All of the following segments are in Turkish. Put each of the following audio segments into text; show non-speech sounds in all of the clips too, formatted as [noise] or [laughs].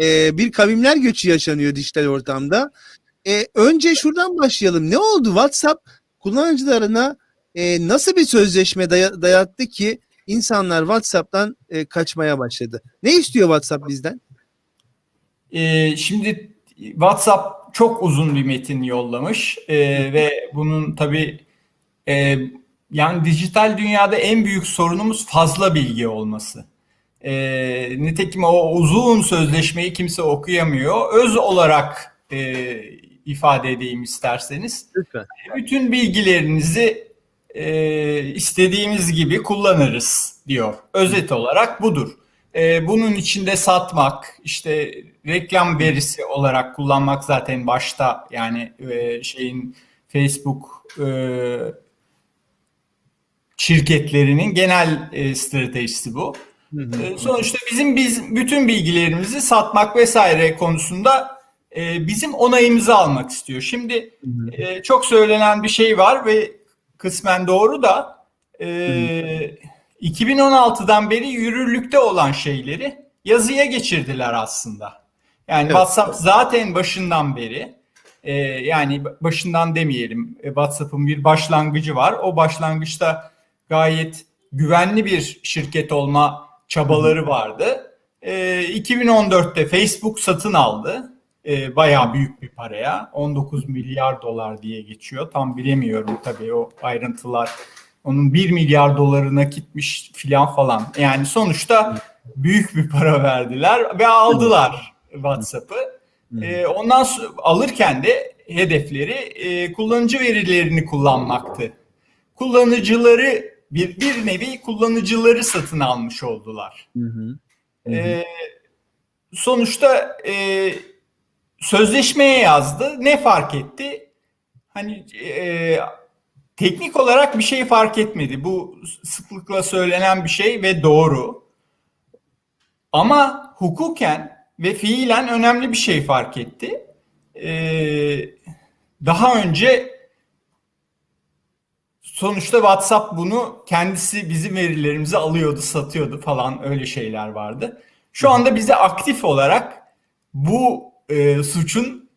e, bir kavimler göçü yaşanıyor dijital ortamda. E, önce şuradan başlayalım. Ne oldu? WhatsApp kullanıcılarına e, nasıl bir sözleşme daya- dayattı ki insanlar WhatsApp'tan e, kaçmaya başladı? Ne istiyor WhatsApp bizden? Ee, şimdi WhatsApp çok uzun bir metin yollamış Ee, [laughs] ve bunun tabii e, yani dijital dünyada en büyük sorunumuz fazla bilgi olması. Ee, nitekim o uzun sözleşmeyi kimse okuyamıyor. Öz olarak e, ifade edeyim isterseniz. Lütfen. Bütün bilgilerinizi e, istediğimiz gibi kullanırız diyor. Özet olarak budur. E, bunun içinde satmak, işte reklam verisi olarak kullanmak zaten başta yani e, şeyin Facebook e, şirketlerinin genel e, stratejisi bu. E, sonuçta bizim biz bütün bilgilerimizi satmak vesaire konusunda e, bizim onayımızı almak istiyor. Şimdi e, çok söylenen bir şey var ve kısmen doğru da e, 2016'dan beri yürürlükte olan şeyleri yazıya geçirdiler aslında. Yani Evet. WhatsApp zaten başından beri e, yani başından demeyelim e, WhatsApp'ın bir başlangıcı var. O başlangıçta gayet güvenli bir şirket olma çabaları vardı. E, 2014'te Facebook satın aldı. E, bayağı büyük bir paraya. 19 milyar dolar diye geçiyor. Tam bilemiyorum tabii o ayrıntılar. Onun 1 milyar doları nakitmiş filan falan. Yani sonuçta büyük bir para verdiler ve aldılar WhatsApp'ı. E, ondan alırken de hedefleri e, kullanıcı verilerini kullanmaktı. Kullanıcıları bir, bir nevi kullanıcıları satın almış oldular. Hı hı. Ee, sonuçta e, sözleşmeye yazdı. Ne fark etti? Hani e, teknik olarak bir şey fark etmedi. Bu sıklıkla söylenen bir şey ve doğru. Ama hukuken ve fiilen önemli bir şey fark etti. Ee, daha önce sonuçta WhatsApp bunu kendisi bizim verilerimizi alıyordu, satıyordu falan öyle şeyler vardı. Şu anda bizi aktif olarak bu e, suçun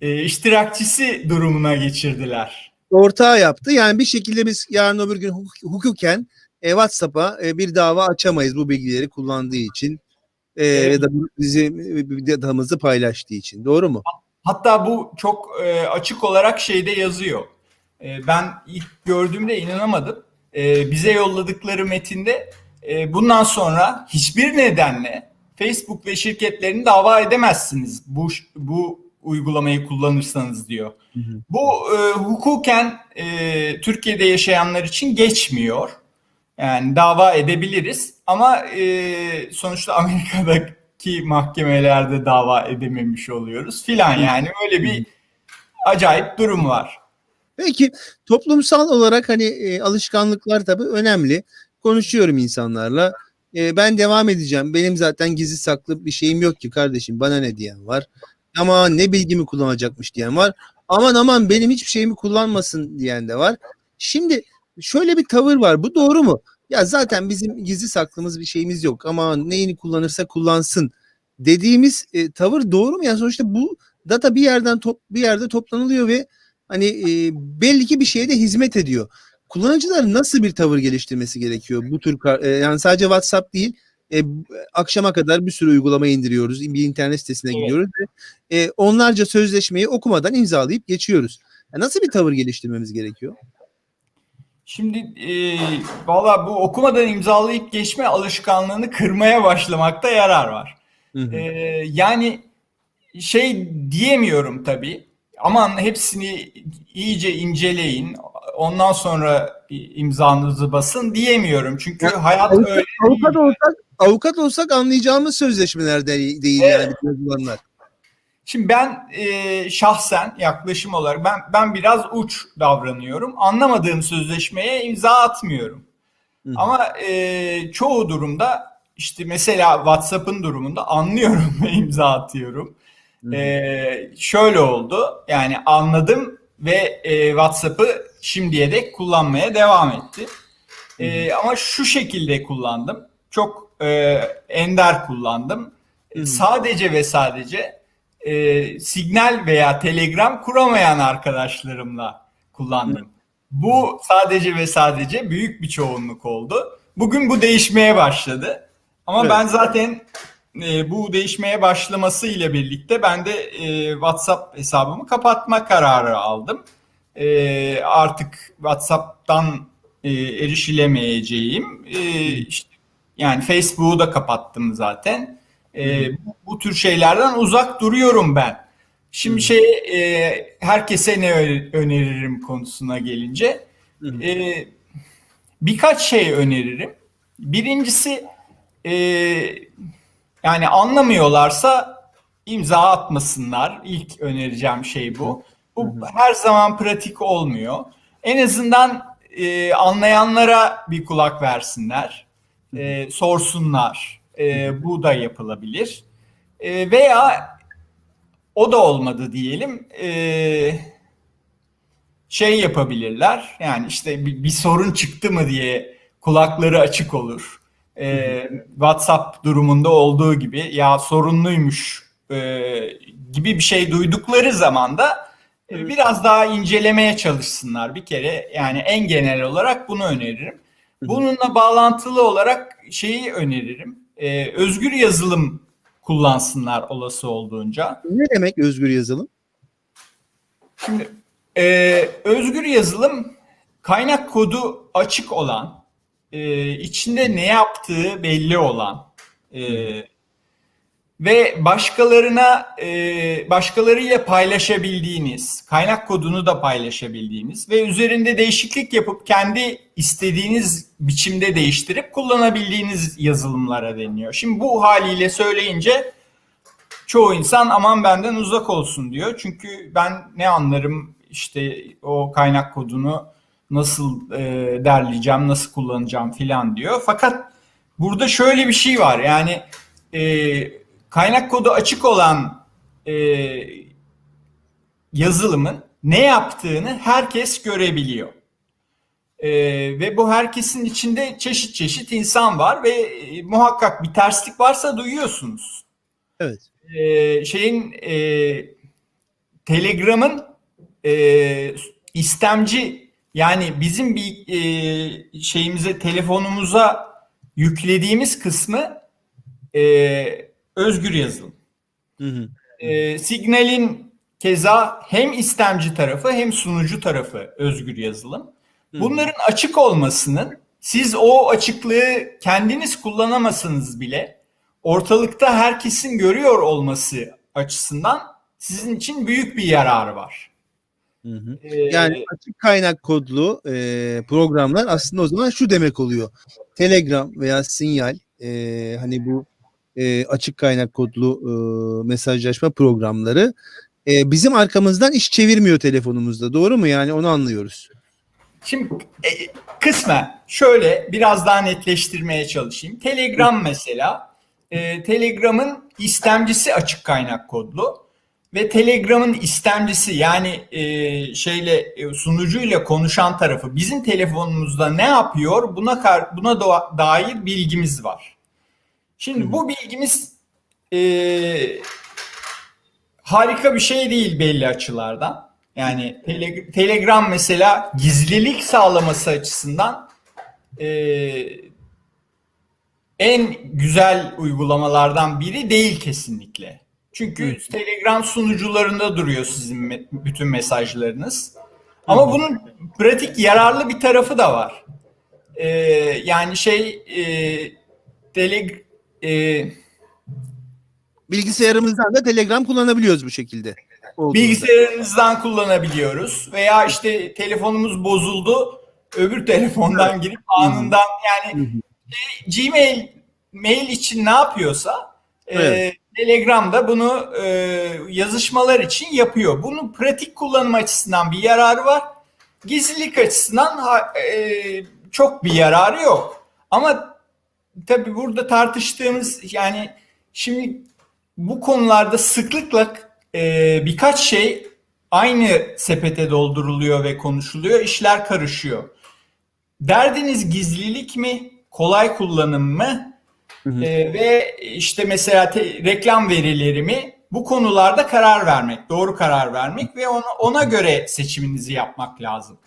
e, iştirakçısı durumuna geçirdiler. Ortağı yaptı. Yani bir şekilde biz yarın öbür gün hukuk- hukuken e, WhatsApp'a e, bir dava açamayız bu bilgileri kullandığı için e, Evet. ya da bizim datamızı paylaştığı için. Doğru mu? Hatta bu çok e, açık olarak şeyde yazıyor. E, ben ilk gördüğümde inanamadım. E, bize yolladıkları metinde e, bundan sonra hiçbir nedenle Facebook ve şirketlerini dava edemezsiniz bu bu uygulamayı kullanırsanız diyor. Bu e, hukuken e, Türkiye'de yaşayanlar için geçmiyor. Yani dava edebiliriz ama e, sonuçta Amerika'daki mahkemelerde dava edememiş oluyoruz filan yani öyle bir acayip durum var. Peki toplumsal olarak hani e, alışkanlıklar tabii önemli. Konuşuyorum insanlarla. E, ben devam edeceğim. Benim zaten gizli saklı bir şeyim yok ki kardeşim. Bana ne diyen var. Ama ne bilgimi kullanacakmış diyen var. Aman aman benim hiçbir şeyimi kullanmasın diyen de var. Şimdi şöyle bir tavır var. Bu doğru mu? Ya zaten bizim gizli saklımız bir şeyimiz yok. Ama neyini kullanırsa kullansın dediğimiz e, tavır doğru mu? Yani sonuçta bu data bir yerden top, bir yerde toplanılıyor ve hani e, belli ki bir şeye de hizmet ediyor. Kullanıcılar nasıl bir tavır geliştirmesi gerekiyor bu tür e, yani sadece WhatsApp değil e, akşama kadar bir sürü uygulama indiriyoruz. Bir internet sitesine Evet. gidiyoruz ve e, onlarca sözleşmeyi okumadan imzalayıp geçiyoruz. Ya nasıl bir tavır geliştirmemiz gerekiyor? Şimdi e, valla bu okumadan imzalayıp geçme alışkanlığını kırmaya başlamakta yarar var. Hı hı. E, yani şey diyemiyorum tabii. Aman hepsini iyice inceleyin. Ondan sonra imzanızı basın diyemiyorum. Çünkü Ya, hayat avukat- öyle Avukat değil. olsak avukat olsak anlayacağımız sözleşmeler de- değil Evet. yani yazılanlar. Şimdi ben e, şahsen yaklaşım olarak ben ben biraz uç davranıyorum. Anlamadığım sözleşmeye imza atmıyorum. Hı. Ama e, çoğu durumda işte mesela WhatsApp'ın durumunda anlıyorum [laughs] ve imza atıyorum. Hı hı. E, şöyle oldu. Yani anladım ve e, WhatsApp'ı şimdiye dek kullanmaya devam etti. E, ama şu şekilde kullandım. Çok e, ender kullandım. Hı hı. sadece ve sadece e, Signal veya Telegram kuramayan arkadaşlarımla kullandım. Bu sadece ve sadece büyük bir çoğunluk oldu. Bugün bu değişmeye başladı. Ama Evet. ben zaten e, bu değişmeye başlaması ile birlikte ben de e, WhatsApp hesabımı kapatma kararı aldım. E, artık WhatsApp'tan e, erişilemeyeceğim. E, işte, yani Facebook'u da kapattım zaten. E, bu, bu tür şeylerden uzak duruyorum ben. Şimdi şey e, herkese ne öneririm konusuna gelince e, birkaç şey öneririm. Birincisi e, yani anlamıyorlarsa imza atmasınlar. İlk önereceğim şey bu. Bu her zaman pratik olmuyor. En azından e, anlayanlara bir kulak versinler, e, sorsunlar. E, bu da yapılabilir. E, veya o da olmadı diyelim. E, şey yapabilirler. Yani işte bir, bir sorun çıktı mı diye kulakları açık olur. Ee, WhatsApp durumunda olduğu gibi ya sorunluymuş e, gibi bir şey duydukları zaman da e, Evet. biraz daha incelemeye çalışsınlar bir kere. Yani en genel olarak bunu öneririm. Bununla bağlantılı olarak şeyi öneririm. Ee, özgür yazılım kullansınlar olası olduğunca. Ne demek özgür yazılım? Şimdi e, özgür yazılım kaynak kodu açık olan, e, içinde ne yaptığı belli olan e, ve başkalarına e, başkalarıyla paylaşabildiğiniz, kaynak kodunu da paylaşabildiğiniz ve üzerinde değişiklik yapıp kendi istediğiniz biçimde değiştirip kullanabildiğiniz yazılımlara deniliyor. Şimdi bu haliyle söyleyince çoğu insan aman benden uzak olsun diyor. Çünkü ben ne anlarım işte o kaynak kodunu nasıl e, derleyeceğim, nasıl kullanacağım filan diyor. Fakat burada şöyle bir şey var. Yani e, kaynak kodu açık olan e, yazılımın ne yaptığını herkes görebiliyor. E, ve bu herkesin içinde çeşit çeşit insan var ve e, muhakkak bir terslik varsa duyuyorsunuz Evet. e, şeyin e, Telegram'ın e, istemci yani bizim bir e, şeyimize telefonumuza yüklediğimiz kısmı e, özgür yazılım. Hı hı. E, Signal'in keza hem istemci tarafı hem sunucu tarafı özgür yazılım. Hı. Bunların açık olmasının siz o açıklığı kendiniz kullanamasanız bile ortalıkta herkesin görüyor olması açısından sizin için büyük bir yararı var. Hı hı. Ee, Yani açık kaynak kodlu e, programlar aslında o zaman şu demek oluyor. Telegram veya Signal e, hani bu e, açık kaynak kodlu e, mesajlaşma programları e, bizim arkamızdan iş çevirmiyor telefonumuzda. Doğru mu? Yani onu anlıyoruz. Şimdi e, kısmen şöyle biraz daha netleştirmeye çalışayım. Telegram mesela e, Telegram'ın istemcisi açık kaynak kodlu ve Telegram'ın istemcisi yani e, şeyle e, sunucuyla konuşan tarafı bizim telefonumuzda ne yapıyor buna kar, buna doğa- dair bilgimiz var. Şimdi Hı bu bilgimiz e, harika bir şey değil belli açılardan. Yani tele- Telegram mesela gizlilik sağlaması açısından e, en güzel uygulamalardan biri değil kesinlikle. Çünkü Telegram sunucularında duruyor sizin me- bütün mesajlarınız. Ama bunun pratik yararlı bir tarafı da var. E, yani şey e, Teleg e, Bilgisayarımızdan da Telegram kullanabiliyoruz bu şekilde. olduğunda. Bilgisayarınızdan kullanabiliyoruz veya işte telefonumuz bozuldu öbür telefondan girip anından yani e, Gmail mail için ne yapıyorsa e, Evet. Telegram'da bunu e, yazışmalar için yapıyor. Bunun pratik kullanım açısından bir yararı var. Gizlilik açısından ha- e, çok bir yararı yok. Ama tabii burada tartıştığımız yani şimdi bu konularda sıklıkla e, birkaç şey aynı sepete dolduruluyor ve konuşuluyor. İşler karışıyor. Derdiniz gizlilik mi, kolay kullanım mı? Ee, ve işte mesela te- reklam verilerimi bu konularda karar vermek, doğru karar vermek ve ona, ona göre seçiminizi yapmak lazım.